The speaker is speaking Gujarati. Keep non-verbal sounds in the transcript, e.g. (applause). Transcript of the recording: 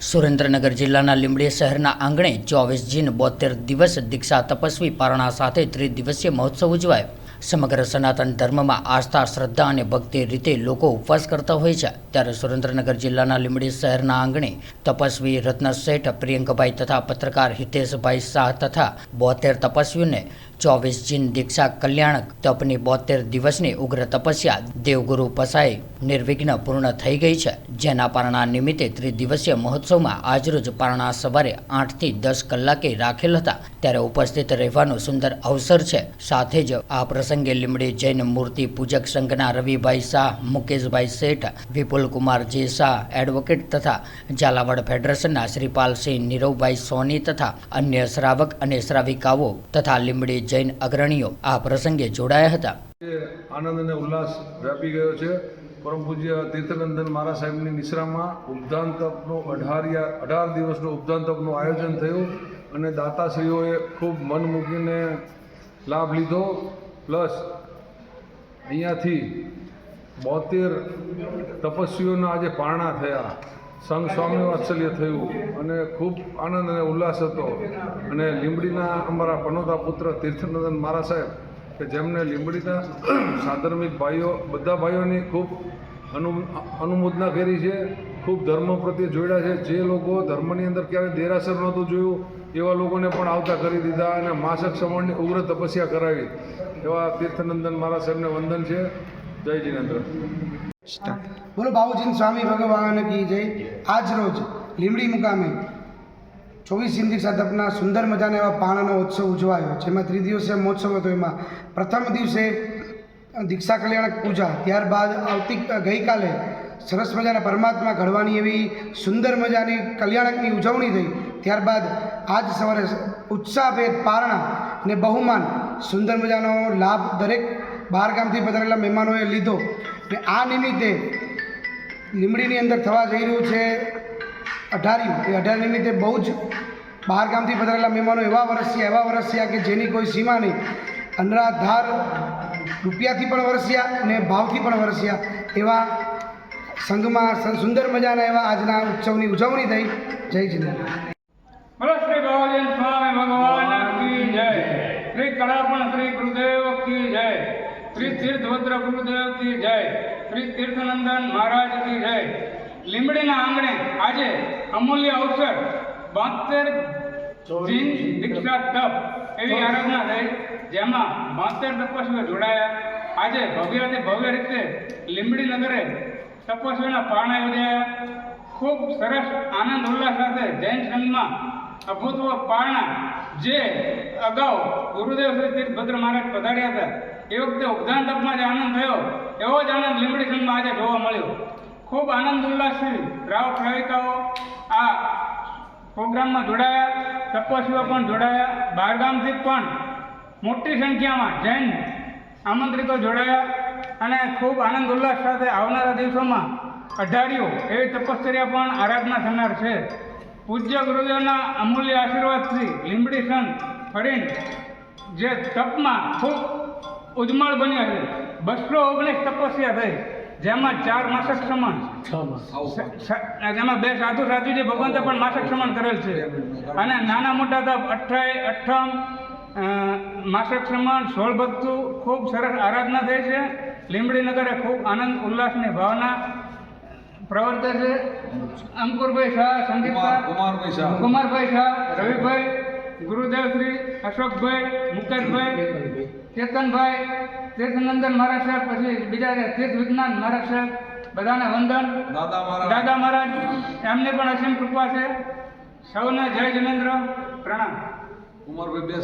સુરેન્દ્રનગર જિલ્લાના લીંબડી શહેરના આંગણે ચોવીસ જીન બોતેર દિવસ દીક્ષા તપસ્વી પારણા સાથે ત્રિદિવસીય મહોત્સવ ઉજવાયો. સમગ્ર સનાતન ધર્મમાં આસ્થા, શ્રદ્ધા અને ભક્તિ રીતે લોકો ઉપવાસ કરતા હોય છે. ત્યારે સુરેન્દ્રનગર જિલ્લાના લીંબડી શહેરના આંગણે તપસ્વી રત્ન શેઠ, પ્રિયંકભાઈ તથા પત્રકાર હિતેશભાઈ શાહ તથા બોતેર તપસ્વીઓને ચોવીસ જીન દીક્ષા કલ્યાણક તપની બોતેર દિવસની ઉગ્ર તપસ્યા દેવગુરુ પસાઈ નિર્વિઘ્ન પૂર્ણ થઈ ગઈ છે. જેના પારણા નિમિત્તે ત્રિદિવસીય મહોત્સવમાં આજરોજ પારણા સવારે આઠથી દસ કલાકે રાખેલ હતા. ત્યારે ઉપસ્થિત રહેવાનો સુંદર અવસર છે. સાથે જ આ પ્રસંગે લીમડી જૈન મૂર્તિ પૂજક સંઘના રવિભાઈ શાહ, મુકેશભાઈ શેઠ, વિપુલકુમાર જે શાહ, એડવોકેટ તથા ઝાલાવાડ ફેડરેશનના શ્રીપાલસિંહ નીરવભાઈ સોની તથા અન્ય શ્રાવક અને શ્રાવિકાઓ તથા લીમડી જૈન અગ્રણીઓ આ પ્રસંગે જોડાયા હતા. આનંદ અને ઉલ્લાસ વ્યાપી ગયો છે. પરમ પૂજ્ય તીર્થનંદન મહારાજ સાહેબની નિશ્રામાં ઉપદાન તપનું અઢારિયા, અઢાર દિવસનું ઉપદાન તપનું આયોજન થયું અને દાતાશ્રીઓએ ખૂબ મન મૂકીને લાભ લીધો. પ્લસ અહીંયાથી બોતેર તપસ્વીઓના આજે પારણા થયા. સંઘ સ્વામી વાત્સલ્ય થયું અને ખૂબ આનંદ અને ઉલ્લાસ હતો. અને લીંબડીના અમારા પનોતા પુત્ર તીર્થનંદન મારા સાહેબ, કે જેમને લીંબડીના (clears throat) સાધર્મિક ભાઈઓ, બધા ભાઈઓની ખૂબ અનુ, અનુમોદના કરી છે, ખૂબ ધર્મ પ્રત્યે જોડ્યા છે. જે લોકો ધર્મની અંદર ક્યારેય દેરાસર નહોતું જોયું, એવા લોકોને પણ આવતા કરી દીધા અને માસક સમણની ઉગ્ર તપસ્યા કરાવી. એવા તીર્થનંદન મહારાજ સાહેબને વંદન છે. જય જીનેન્દ્ર. બોલો બાબુજી સ્વામી ભગવાન કી જય. આજ રોજ લીમડી મુકામે ચોવીસ સિંધી સાધકના સુંદર મજાના એવા પાણાનો ઉત્સવ ઉજવાયો, જેમાં ત્રિદિવસીય મહોત્સવ હતો એમાં. પ્રથમ દિવસે દીક્ષા કલ્યાણક પૂજા, ત્યારબાદ આવતી ગઈકાલે સરસ મજાના પરમાત્મા ઘડવાની એવી સુંદર મજાની કલ્યાણકની ઉજવણી થઈ. ત્યારબાદ આજ સવારે ઉત્સાહભેર પારણા અને બહુમાન સુંદર મજાનો લાભ દરેક બહાર ગામથી પધારેલા મહેમાનોએ લીધો. ને આ નિમિત્તે લીમડીની અંદર થવા જઈ રહ્યું છે અઢારિયું. એ અઢાર નિમિત્તે બહુ જ બહાર ગામથી પધારેલા મહેમાનો એવા વરસ્યા એવા વરસ્યા કે જેની કોઈ સીમા નહીં. અનરાધાર રૂપિયાથી પણ વરસ્યા અને ભાવથી પણ વરસ્યા એવા સંઘમાં સુંદર મજાના એવા આજના ઉત્સવની ઉજવણી થઈ. જય જિનેન્દ્ર બોલો ભગવાન. કળાપણ શ્રી ગુરુદેવ કી જય. શ્રી તીર્થભદ્ર ગુરુદેવ કી જય. શ્રી તીર્થનંદન મહારાજ કી જય. લીંબડીના આંગણે આજે અમૂલ્ય અવસર બોતેર જીન દીક્ષા તપ એવી આરાધના થઈ જેમાં બોતેર તપસ્વીઓ જોડાયા. આજે ભવ્યથી ભવ્ય રીતે લીમડી નગરે તપસ્વીઓના પારણા યોજાયા. ખૂબ સરસ આનંદ ઉલ્લાસ સાથે જૈન સંઘમાં અભૂતપૂર્વ પારણા જે અગાઉ ગુરુદેવ શ્રી તીર્થભદ્ર મહારાજ પધાર્યા હતા. એ વખતે ઉપદાન તપમાં જે આનંદ થયો, એવો જ આનંદ લીંબડી ખંડમાં આજે જોવા મળ્યો. ખૂબ આનંદ ઉલ્લાસથી રાવ પ્રવિકાઓ આ પ્રોગ્રામમાં જોડાયા, તપસ્વીઓ પણ જોડાયા બહારગામથી પણ મોટી સંખ્યામાં જૈન આમંત્રિતો જોડાયા અને ખૂબ આનંદ ઉલ્લાસ સાથે આવનારા દિવસોમાં અઢારીઓ એવી તપશ્ચર્યા પણ આરાધના થનાર છે. પૂજ્ય ગુરુદેવના અમૂલ્ય આશીર્વાદથી લીંબડી સંત ફરીને જે તપમાં ખૂબ ઉજ્જવળ બન્યા છે. બસો ઓગણીસ તપસ્યા થઈ. જેમાં ચાર માસક સમાન જેમાં બે સાધુ સાધુ જે ભગવંતે પણ માસક સમાન કરેલ છે. અને નાના મોટા તપ અઠ્ઠાઈ અઠ્ઠમ અ, માસક સમાન સોળ ભક્તુ ખૂબ સરસ આરાધના થઈ છે. લીંબડી નગરે ખૂબ આનંદ ઉલ્લાસની ભાવના પ્રવર્તે છે. અંકુરભાઈ શાહ સંદીપ કુમારભાઈ શાહ. કુમારભાઈ શાહ રવિભાઈ ગુરુદેવશ્રી અશોકભાઈ મુકેશભાઈ ચેતનભાઈ તીર્થનંદન મહારાજ સાહેબ પછી બીજા તીર્થ વિજ્ઞાન મહારાજ સાહેબ બધાને વંદન. દાદા મહારાજ. એમને પણ અસીમ કૃપા છે. સૌને જય જનેન્દ્ર. પ્રણામ. કુમારભાઈ બે